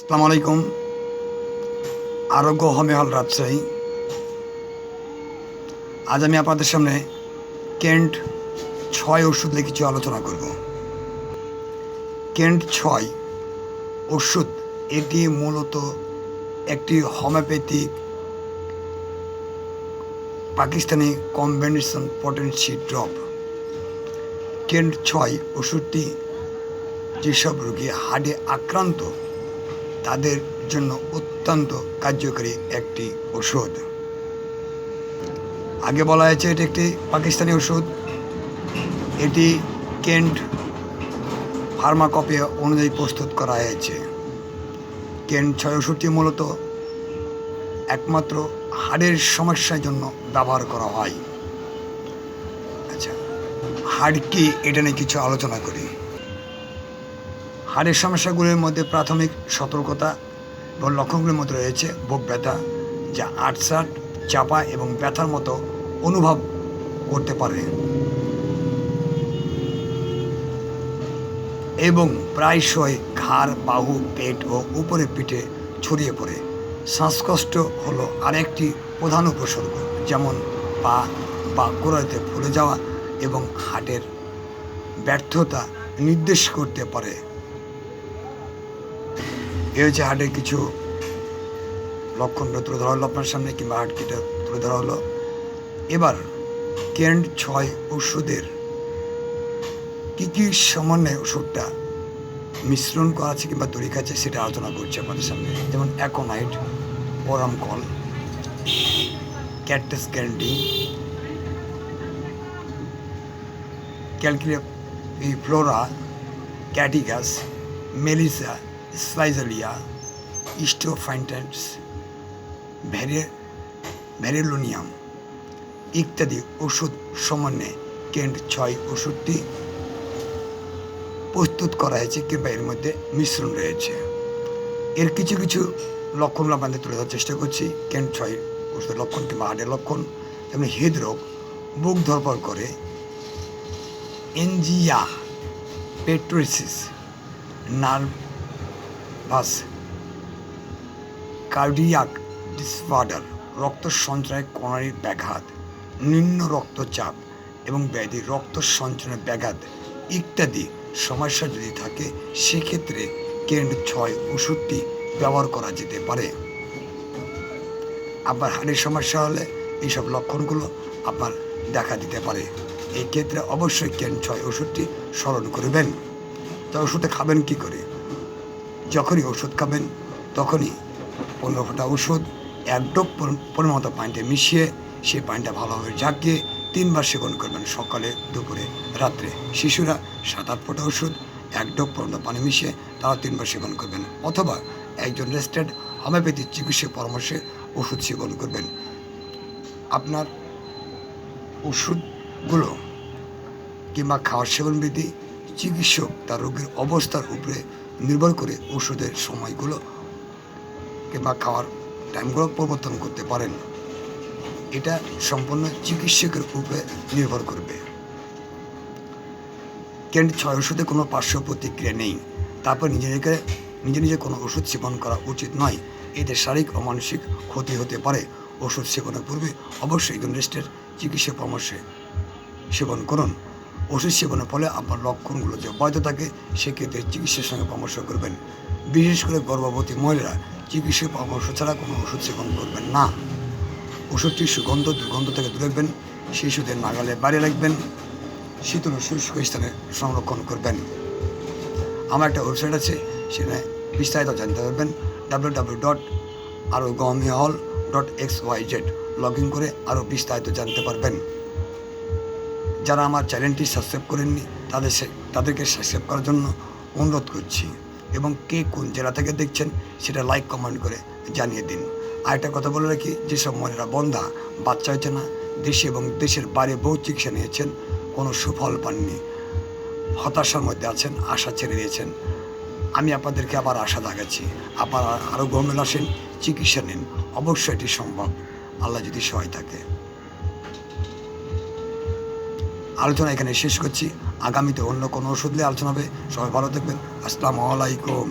আসসালামু আলাইকুম। আরোগ্য হল রাজশাহী। আজ আমি আপনাদের সামনে কেন্ট ছয় ওষুধ নিয়ে কিছু আলোচনা করব। কেন্ট ছয় ওষুধ, এটি মূলত একটি homeopathic Pakistani combination potency drop. Kent ছয় ওষুধটি যেসব রোগী হার্টে আক্রান্ত তাদের জন্য অত্যন্ত কার্যকরী একটি ওষুধ। আগে বলা হয়েছে এটি একটি পাকিস্তানি ওষুধ। এটি কেন্ট ফার্মাকপি অনুযায়ী প্রস্তুত করা হয়েছে। কেন্ট ছয় ওষুধটি মূলত একমাত্র হাড়ের সমস্যার জন্য ব্যবহার করা হয়। আচ্ছা হাড় কি এটা নিয়ে কিছু আলোচনা করি। হাড়ের সমস্যাগুলির মধ্যে প্রাথমিক সতর্কতা এবং লক্ষণগুলির মধ্যে রয়েছে বুক ব্যথা, যা আটসাট চাপা এবং ব্যথার মতো অনুভব করতে পারে। এবং প্রায়শই ঘাড়, বাহু, পেট ও উপরে পিঠে ছড়িয়ে পড়ে। শ্বাসকষ্ট হলো আরেকটি প্রধান উপসর্গ, যেমন পা বা গোড়াতে ফুলে যাওয়া এবং হাটের ব্যর্থতা নির্দেশ করতে পারে। এ হচ্ছে হার্টের কিছু লক্ষণ তুলে ধরা হলো আপনার সামনে কিংবা হার্ট কেটে তুলে ধরা হলো। এবার কেন্ট ছয় ওষুধের কী কী সমন্বয়ে ওষুধটা মিশ্রণ করা আছে কিংবা তৈরি আছে সেটা আলোচনা করছি আপনাদের সামনে। যেমন অ্যাকোনাইট ওরামকল ক্যাটস ক্যান্ডি ক্যালকিলিয়া এই ফ্লোরা, ক্যাটিগাস, মেলিসা স্পাইজালিয়া ইস্টোফাইন্টেন্স ভ্যারে ভ্যারেলোনিয়াম ইত্যাদি ওষুধ সমন্বয়ে কেন্ট ছয় ওষুধটি প্রস্তুত করা হয়েছে কিংবা এর মধ্যে মিশ্রণ রয়েছে। এর কিছু কিছু লক্ষণ আপনাদের তুলে ধরার চেষ্টা করছি। কেন্ট ছয় ওষুধের লক্ষণ কিংবা হার্টের লক্ষণ যেমন হৃদরোগ বুক ধরপড় করে, এনজিয়া, পেট্রোসিস নার্ভাস কার্ডিয়াক ডিসঅর্ডার, রক্ত সঞ্চয় কণারির ব্যাঘাত, নিম্ন রক্তচাপ এবং ব্যাধি, রক্ত সঞ্চয়ের ব্যাঘাত ইত্যাদি সমস্যা যদি থাকে, সেক্ষেত্রে কেন্ট ছয় ওষুধটি ব্যবহার করা যেতে পারে। আপনার হাড়ের সমস্যা হলে এইসব লক্ষণগুলো আপনার দেখা দিতে পারে। এই ক্ষেত্রে অবশ্যই কেন ছয় ওষুধটি স্মরণ করবেন। তা ওষুধে খাবেন কি করে? যখনই ওষুধ খাবেন, তখনই পনেরো ফোঁটা ওষুধ, এক ডোপ পনেরো মতো পানিতে মিশিয়ে সেই পানিটা ভালোভাবে ঝাঁকিয়ে তিনবার সেবন করবেন সকালে, দুপুরে, রাত্রে। শিশুরা সাত আট ফোঁটা ওষুধ, এক ডোপ পর্যন্ত পানি মিশিয়ে তারা তিনবার সেবন করবেন। অথবা একজন রেস্টেড হোমিওপ্যাথিক চিকিৎসক পরামর্শে ওষুধ সেবন করবেন। আপনার ওষুধগুলো কিংবা খাওয়ার সেবন বিধি চিকিৎসক তার রোগীর অবস্থার উপরে নির্ভর করে ওষুধের সময়গুলো কিংবা খাওয়ার টাইমগুলো পরিবর্তন করতে পারেন। এটা সম্পূর্ণ চিকিৎসকের উপরে নির্ভর করবে। কেন্ট ছয় ওষুধে কোনো পার্শ্ব প্রতিক্রিয়া নেই। তারপর নিজে নিজেকে, নিজে নিজে কোনো ওষুধ সেবন করা উচিত নয়। এতে শারীরিক ও মানসিক ক্ষতি হতে পারে। ওষুধ সেবনের পূর্বে অবশ্যই একজন চিকিৎসা পরামর্শে সেবন করুন। ওষুধ সেবনের ফলে আপনার লক্ষণগুলো যে বৈধ থাকে, সেক্ষেত্রে চিকিৎসার সঙ্গে পরামর্শ করবেন। বিশেষ করে গর্ভবতী মহিলারা চিকিৎসা পরামর্শ ছাড়া কোনো ওষুধ সেবন করবেন না। ওষুধটি সুগন্ধ দুর্গন্ধ থেকে দূরে রাখবেন শিশুদের নাগালে বাইরে রাখবেন। শীতল শুষ্ক স্থানে সংরক্ষণ করবেন। আমার একটা ওয়েবসাইট আছে, সেখানে বিস্তারিত জানতে পারবেন। ডাব্লিউ ডাব্লিউ ডট আরও গমি হল dot X Y Z. Log in করে আরও বিস্তারিত জানতে পারবেন। যারা আমার চ্যানেলটি সাবস্ক্রাইব করেননি, তাদের তাদেরকে সাবস্ক্রাইব করার জন্য অনুরোধ করছি এবং কে কোন জেলা থেকে দেখছেন সেটা লাইক, কমেন্ট করে জানিয়ে দিন। আর একটা কথা বলে রাখি, যেসব মহিলারা বন্ধা, বাচ্চা হয়েছে না, দেশে এবং দেশের বাইরে বহু চিকিৎসা নিয়েছেন, কোনো সুফল পাননি। হতাশার মধ্যে আছেন, আশা ছেড়ে দিয়েছেন। আমি আপনাদেরকে আবার আশা দেখাচ্ছি আপনারা আরও গমেল আসেন, চিকিৎসা নিন, অবশ্যই এটি সম্ভব। আল্লাহ যদি সহায় থাকে। আলোচনা এখানে শেষ করছি। আগামীতে অন্য কোনো ওষুধ নিয়ে আলোচনা হবে। সবাই ভালো থাকবেন। আসসালামু আলাইকুম।